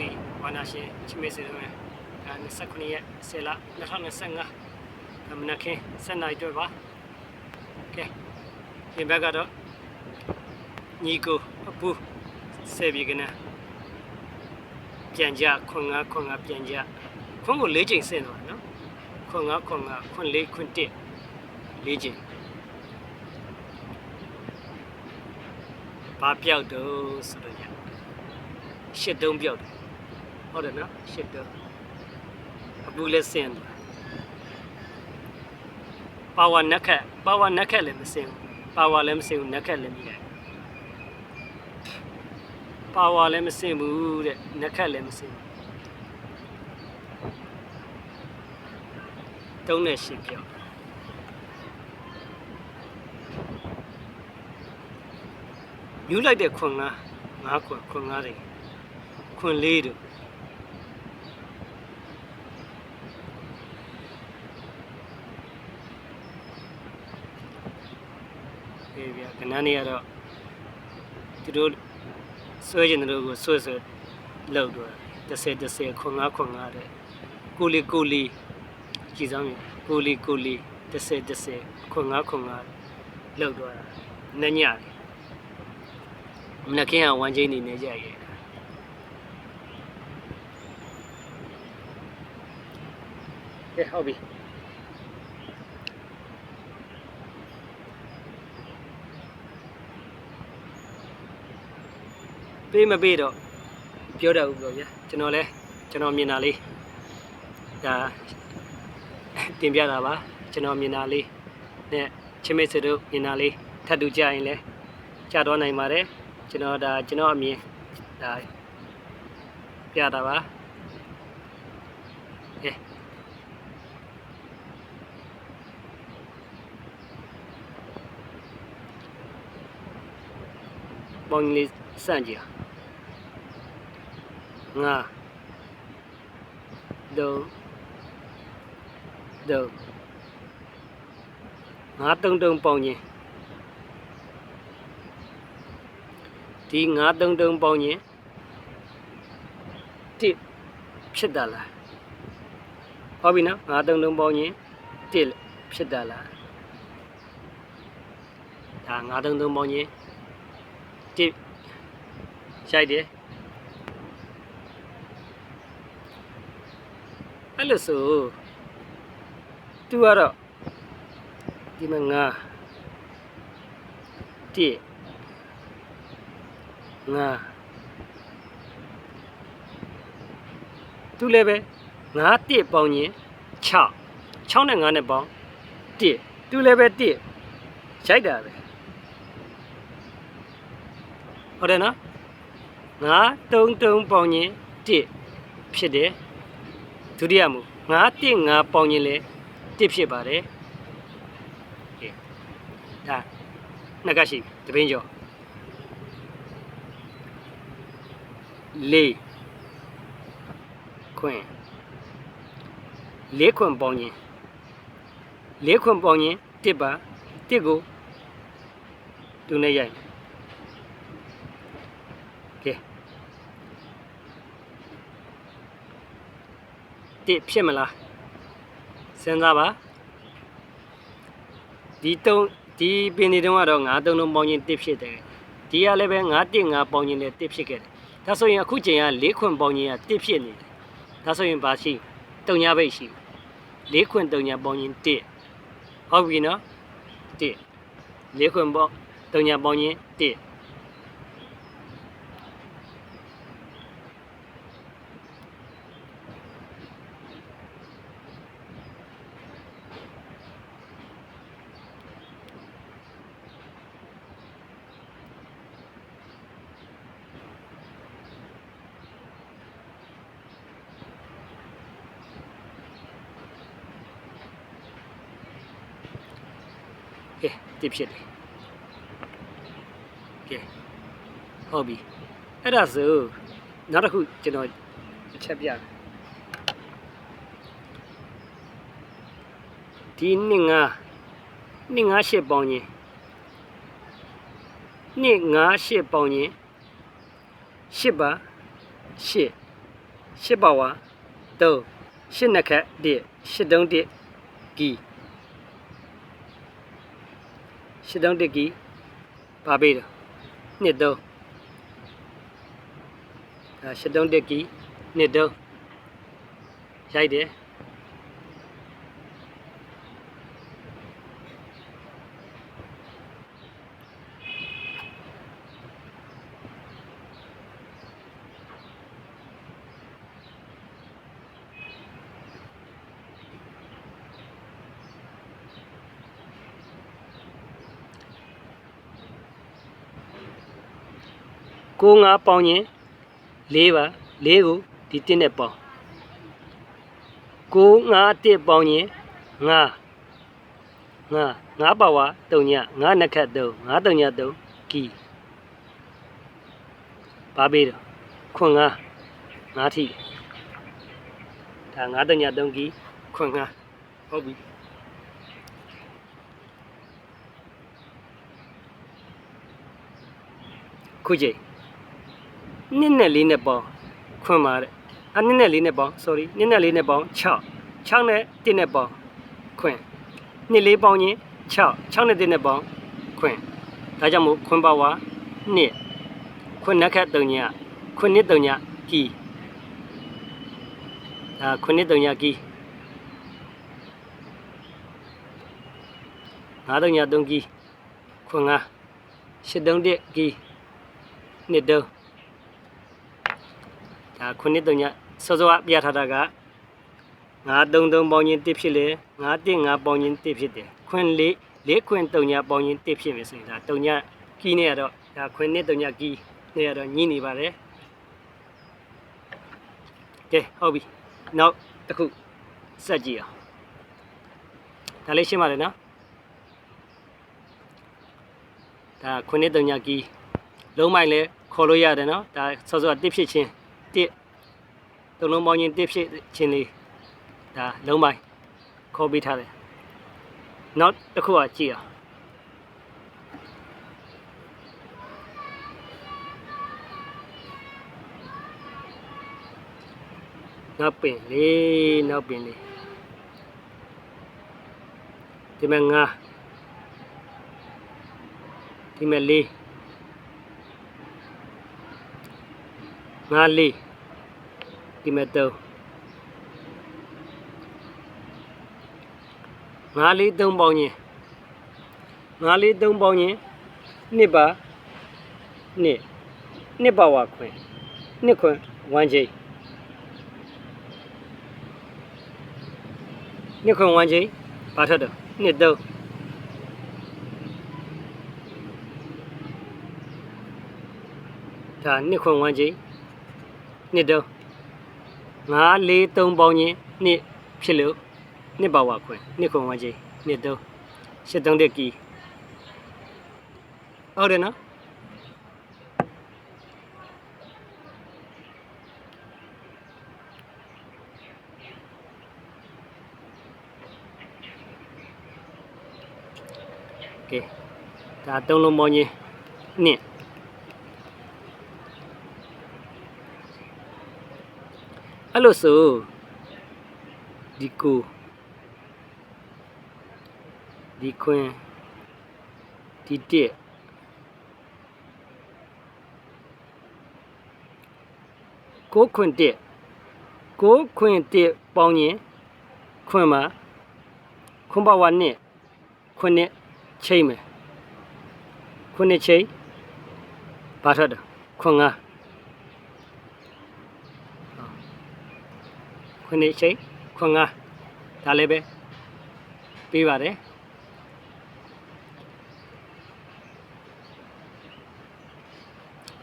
ရီဝါနာရှင်ချစ်မေစေတော်ဒါ29ရက်10လ2025မနက်ခင်း7နာရီတွေ့ပါကဲဒီဘက်ကတော့ညီကိုအပူဆေဘီကနာပြန်ကြခွန်ငါခွန်ငါပြန်ကြခွန်ကို၄ချိန်ဆင်းတော့နော်ခွန်ငါခွန်ငါခွန်၄ခွန်၁၄ချိန်ဘာပြောက်တော့ဆိုတော့ညရှစ်တုံးပြောက်တယ် ဟုတ်တယ်နော်ရှစ်တုံးအပူလည်းဆင်းတယ်ပါဝါနက်ခက်ပါဝါနက်ခက်လည်းမဆင်းဘူးပါဝါလည်းမဆင်းဘူးနက်ခက်လည်းမရိုက်ပါဝါလည်းမဆင်းဘူးတဲ့နက်ခက်လည်းမဆင်းဘူးတုံးနဲ့ရှစ်ပြောက်ယူလိုက်တဲ့ခွန်ငါငါးခွန်ခွန်ငါးတွေခွန်လေးတို့ေး ဗျာခဏနေရတော့သူတို့ဆွဲကျင်တဲ့လူကိုဆွဲဆွဲလောက်တော့30 30ခွန်ငါးခွန်ငါးတဲ့ကိုလီကိုလီကြည်ဆောင်ရကိုလီကိုလီ30 30ခွန်ငါးခွန်ငါးလောက်တော့တာနညတယ်မနက်ခင်းကဝမ်းချင်းနေနေကြရဲ့ကဲဟုတ်ပြီ ပေးမပေးတော့ပြောတတ်ဘူးပြောဗျာကျွန်တော်လဲကျွန်တော်မြင်တာလေးဒါတင်ပြတာပါကျွန်တော်မြင်တာလေးနဲ့ချင်းမေ့စတို့မြင်တာလေးထပ်တူကြရင်လဲကြတော့နိုင်ပါတယ်ကျွန်တော်ဒါကျွန်တော်အမြင်ဒါပြတာပါကဲ ပေါင်းလေးစန့်ကြည့်ငါဒုံဒုံငါတုံတုံပေါင်းခြင်းဒီငါတုံတုံပေါင်းခြင်းတစ်ဖြစ်တာလားဟုတ်ပြီနော်ငါတုံတုံပေါင်းခြင်း တစ်ဖြစ်တာလားဒါငါတုံတုံပေါင်းခြင်းတစ်ရှိုက်တယ်အဲ့လိုဆိုသူကတော့ဒီမှာငါတစ်ငါသူလည်းပဲငါတစ်ပေါင်းရင်6 6နဲ့5နဲ့ပေါင်းတစ်သူလည်းပဲတစ်ရိုက်တာပဲ ဟုတ်တယ်နော်ငါ3 3ပေါင်းရင်တစ်ဖြစ်တယ်ဒုတိယမူငါတစ်ငါပေါင်းရင်လည်းတစ်ဖြစ်ပါတယ်ကဲဒါနှစ်ကရှိတပင်းကျော်လေးခွင်လေးခွင်ပေါင်းရင်လေးခွင်ပေါင်းရင်တစ်ပါတစ်ကိုသူနဲ့ရိုက်ကဲ 1ဖြစ်မလားစဉ်းစားပါဒီ3ဒီပင်နေတုန်းကတော့9 3လုံးပေါင်းခြင်း1ဖြစ်တယ်ဒီကလည်းပဲ9 1 9ပေါင်းခြင်းလည်း1ဖြစ်ခဲ့တယ်ဒါဆိုရင်အခုချိန်က၄ခွန်ပေါင်းခြင်းက1ဖြစ်နေတယ်ဒါဆိုရင်ဘာရှိတုံညာဘိတ်ရှိ၄ခွန်တုံညာပေါင်းခြင်း1ဟုတ်ပြီနော်1 4ခွန်ပေါင်းတုံညာပေါင်းခြင်း1 တစ်ဖြစ်တယ်ကဲဟုတ်ပြီအဲ့ဒါဆိုနောက်တစ်ခုကျွန်တော်တစ်ချက်ပြမယ်ဒီနှစ်ငါနှစ်ငါရှစ်ပေါင်းရင်နှစ်ငါရှစ်ပေါင်းရင်ရှစ်ပါရှစ်ရှစ်ပါဝါသုံးရှစ်နှစ်ခက်တစ်ရှစ်တုံးတစ်ကီ ရှစ်တုံးတစ်ကီပါပေးတော့နှစ်သုံးဒါရှစ်တုံးတစ်ကီနှစ်တုံးရိုက်တယ် ကိုငါပေါင်းရင်၄ပါ၄ကိုဒီတစ်နဲ့ပေါင်းကိုငါတစ်ပေါင်းရင်ငါငါငါပါဝါတုံညငါနှစ်ခတ်တုံငါတုံညတုံကီပါပေးတော့ခွန်ငါငါထိဒါငါတုံညတုံကီခွန်ငါဟုတ်ပြီခုကြိတ် နှစ်နဲ့လေးနဲ့ပေါင်းခွန်ပါတဲ့အနှစ်နဲ့လေးနဲ့ပေါင်း sorry နှစ်နဲ့လေးနဲ့ပေါင်း6 6နဲ့1နဲ့ပေါင်းခွင်နှစ်လေးပေါင်းရင်6 6နဲ့1နဲ့ပေါင်းခွင်ဒါကြောင့်မို့ခွန်ပါဝါနှစ်ခွန်နက်ခတ်3ညခွန်နှစ်3ညကီဒါခွန်နှစ်3ညကီငါး3ည3ကီခွန်ငါရှစ်3တစ်ကီနှစ်တုံး ဒါခုနှစ်တုံညစောစောကပြထားတာက933ပေါင်းချင်း1ဖြစ်လေ915ပေါင်းချင်း1ဖြစ်တယ်ခွန်းလေးလေးခွန်းတုံညပေါင်းချင်း1ဖြစ်မယ်ဆိုရင်ဒါတုံညကီးနဲ့ကတော့ဒါခွန်းနှစ်တုံညကီးနဲ့ကတော့ညှိနေပါတယ်ကဲဟုတ်ပြီနောက်တစ်ခုစက်ကြည့်အောင်ဒါလေးရှင်းပါလေနော်ဒါခုနှစ်တုံညကီးလုံးမိုက်လဲခေါ်လို့ရတယ်နော်ဒါစောစောက1ဖြစ်ချင်းတစ်သုံးလုံးပေါင်းချင်းတစ်ဖြစ်ချင်း လေးဒါလုံးပိုင်းခေါ်ပေးထားတယ်နောက်တစ်ခုကကြည့်အောင်နောက်ပင်လေးနောက်ပင်လေးဒီမဲ့ငါဒီမဲ့လေးငါလေး ဒီမဲ့3 543ပေါင်းချင်း543ပေါင်းချင်းနှစ်ပါနှစ်နှစ်ပါဝခွင်နှစ်ခွင်1ချိန်နှစ်ခွင်1ချိန်ဘာထက်တော့နှစ်သုံးဒါနှစ်ခွင်1ချိန်နှစ်သုံး 543ပေါင်းချင်းနှစ်ဖြစ်လို့နှစ်ပါဝခွင်နှစ်ခုံဝန်းချင်းနှစ်သုံးရှစ်သုံးတက်ကီဟုတ်တယ်နော်ကဲဒါသုံးလုံးပေါင်းချင်းနှစ် အဲ့လိုဆိုဒီကိုဒီခွင်ဒီတက်ကိုခွင်တက်ကိုခွင်တက်ပေါင်းရင်ခွင်မှာခွန်ပါဝါနဲ့ခွင်နဲ့ချိန်မယ်ခွင်နဲ့ချိန်ဘာထွက်တယ်ခွင်ငါ ခွင်နဲ့ချိန်ခွင်ငါဒါလည်းပဲပြီးပါတယ်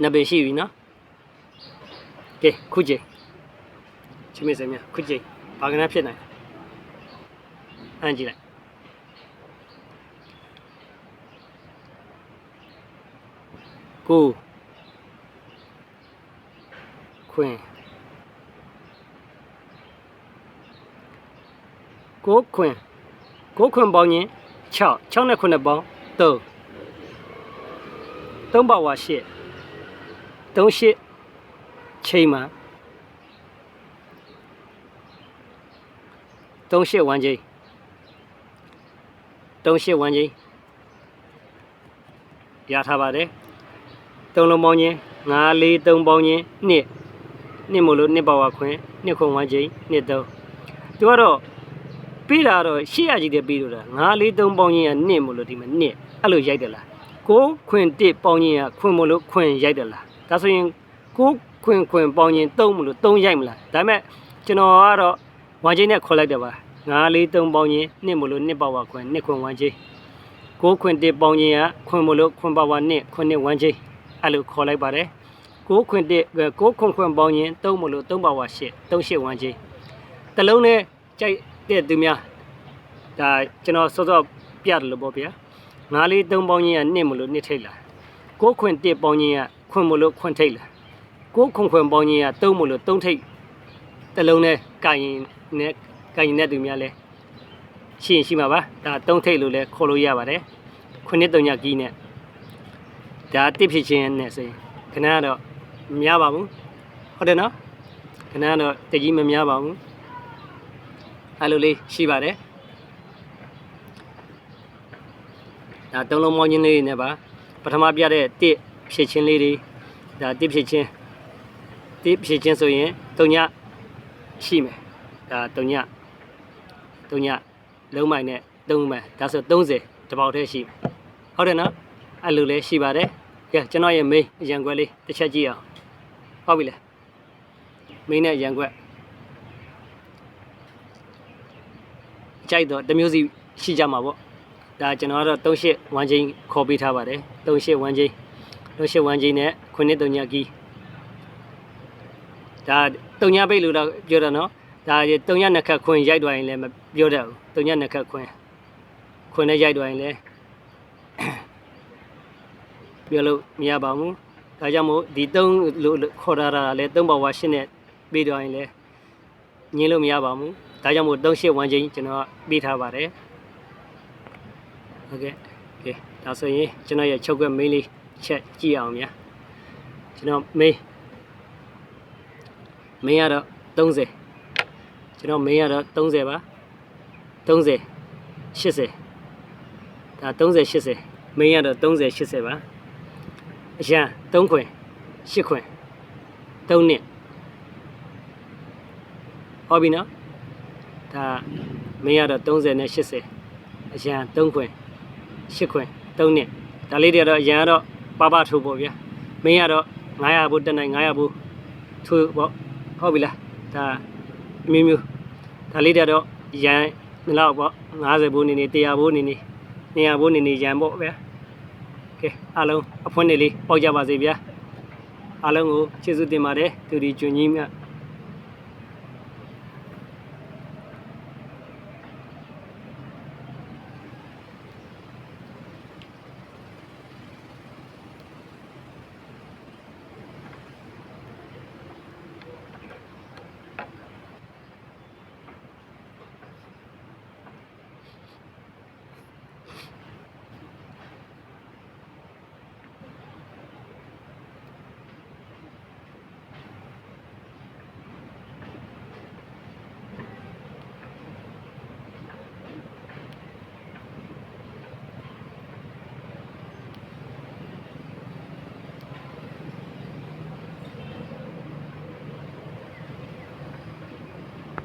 နှစ်ပင်ရှိပြီနော်ကဲခုချိန်ချင်းမေစမြခုချိန်ဘာကနဖြစ်နိုင်အန်ကြည့်လိုက်ကိုခွင် ကိုခွင်ကိုခွင်ပေါင်းရင်6 6နဲ့9ပေါင်း3 3ပါဝါ8 38ချိန်မှာ38ဝမ်းကြီး38ဝမ်းကြီးရထားပါတယ်သုံးလုံးပေါင်းချင်း9 4 3ပေါင်းချင်းနှစ်နှစ်မို့လို့နှစ်ပါဝါခွင်နှစ်ခွန်ဝမ်းကြီးနှစ်သုံးသူကတော့ ပြီးတာတော့ရှေ့ရကြီးတဲ့ပြီးလို့လား9 4 3ပေါင်းချင်းကနှစ်မို့လို့ဒီမှာနှစ်အဲ့လိုရိုက်တယ်လားကိုခွင်တစ်ပေါင်းချင်းကခွင်မို့လို့ခွင်ရိုက်တယ်လားဒါဆိုရင်ကိုခွင်ခွင်ပေါင်းချင်းသုံးမို့လို့သုံးရိုက်မလားဒါပေမဲ့ကျွန်တော်ကတော့ဝမ်းကြီးနဲ့ခေါ်လိုက်တယ်ပါ9 4 3ပေါင်းချင်းနှစ်မို့လို့နှစ်ပါဝါခွင်နှစ်ခွန်ဝမ်းကြီးကိုခွင်တစ်ပေါင်းချင်းကခွင်မလို့ခွင်ပါဝါနှစ်ခွင်နှစ်ဝမ်းချင်းအဲ့လိုခေါ်လိုက်ပါတယ်ကိုခွင်တစ်ကိုခွင်ခွင်ပေါင်းချင်းသုံးမလို့သုံးပါဝါရှစ်သုံးရှစ်ဝမ်းချင်းတလုံးနဲ့ကြိုက် တဲ့သူများဒါကျွန်တော်စောစောပြတယ်လို့ပေါ့ဗျာငါးလေးသုံးပေါင်းချင်းကနှစ်မလို့နှစ်ထိတ်လာကိုခွင်တစ်ပေါင်းချင်းကခွင်မလို့ခွင်ထိတ်လာကိုခွင်ခွင်ပေါင်းချင်းကသုံးမလို့သုံးထိတ်တလုံးနဲ့ကင်ရင်နဲ့ကင်ရင်တဲ့သူများလဲရှိရင်ရှိမှာပါဒါသုံးထိပ်လို့လည်းခေါ်လို့ရပါတယ်ခုနှစ်တုံညကီးနဲ့ဒါတစ်ဖြစ်ချင်းနဲ့ဆိုရင်ခဏကတော့မများပါဘူးဟုတ်တယ်နော်ခဏကတော့တကြီးမများပါဘူး အဲ့လိုလေးရှိပါတယ်ဒါသုံးလုံးမောင်းချင်းလေးတွေနဲ့ပါပထမပြတဲ့တစ်ဖြစ်ချင်းလေးတွေဒါတစ်ဖြစ်ချင်းတစ်ဖြစ်ချင်းဆိုရင်တုံညရှိမယ်ဒါတုံညတုံညလုံးမိုင်နဲ့သုံးမိုင်ဒါဆို30တပေါက်တည်းရှိမယ်ဟုတ်တယ်နော်အဲ့လိုလည်းရှိပါတယ်ကဲကျွန်တော်ရဲ့ main အရန်ခွက်လေးတစ်ချက်ကြည့်အောင်ဟုတ်ပြီလား main နဲ့အရန်ခွက် ကြိုက်တော့တစ်မျိုးစီရှိကြမှာပေါ့ဒါကျွန်တော်ကတော့38ဝမ်းချင်းခေါ်ပေးထားပါတယ်38ဝမ်းချင်း38ဝမ်းချင်းနဲ့ခုနှစ်တုံညာကီဒါတုံညာပိတ်လို့တော့ပြောတော့နော်ဒါကြီးတုံညနှစ်ခတ်ခွင်ရိုက်သွားရင်လည်းမပြောတတ်ဘူးတုံညနှစ်ခတ်ခွင်ခွင်နဲ့ရိုက်သွားရင်လည်းပြောလို့မရပါဘူးဒါကြောင့်မို့ဒီသုံးလို့ခေါ်ရတာလည်းသုံးပါဝါရှင်းနဲ့ပြီးသွားရင်လည်းညင်းလို့မရပါဘူး ဒါကြောင့်မို့သုံးရှစ်ဝမ်းချင်းကျွန်တော်ပြီးထားပါတယ်ဟုတ်ကဲ့ကဲဒါဆိုရင်ကျွန်တော်ရဲ့ချုပ်ကွက် main လေးချက်ကြည့်အောင်ဗျာကျွန်တော် main main ကတော့30ကျွန်တော်မင်းကတော့30ပါ30 80ဒါ30 80မင်းကတော့30 80ပါအရန်3ခွင်8ခွင်3နှစ်ဟုတ်ပြီနော် ဒါမင်းကတော့30နဲ့80အရန်3ခွင်8ခွင်3နှစ်ဒါလေးတွေကတော့အရန်ကတော့ပပထိုးပေါ့ဗျာမင်းကတော့900ဘူးတက်နိုင်900ဘူးထိုးပေါ့ဟုတ်ပြီလားဒါအမျိုးမျိုးဒါလေးတက်တော့ရန်လောက်ပေါ့90ဘိုးနေနေ100ဘိုးနေနေ200ဘိုးနေနေရန်ပေါ့ဗျာကဲအားလုံးအဖွင့်နေလေးပေါက်ကြပါစေဗျာအားလုံးကိုကျေးဇူးတင်ပါတယ်သူဒီကျွန်းကြီးမြ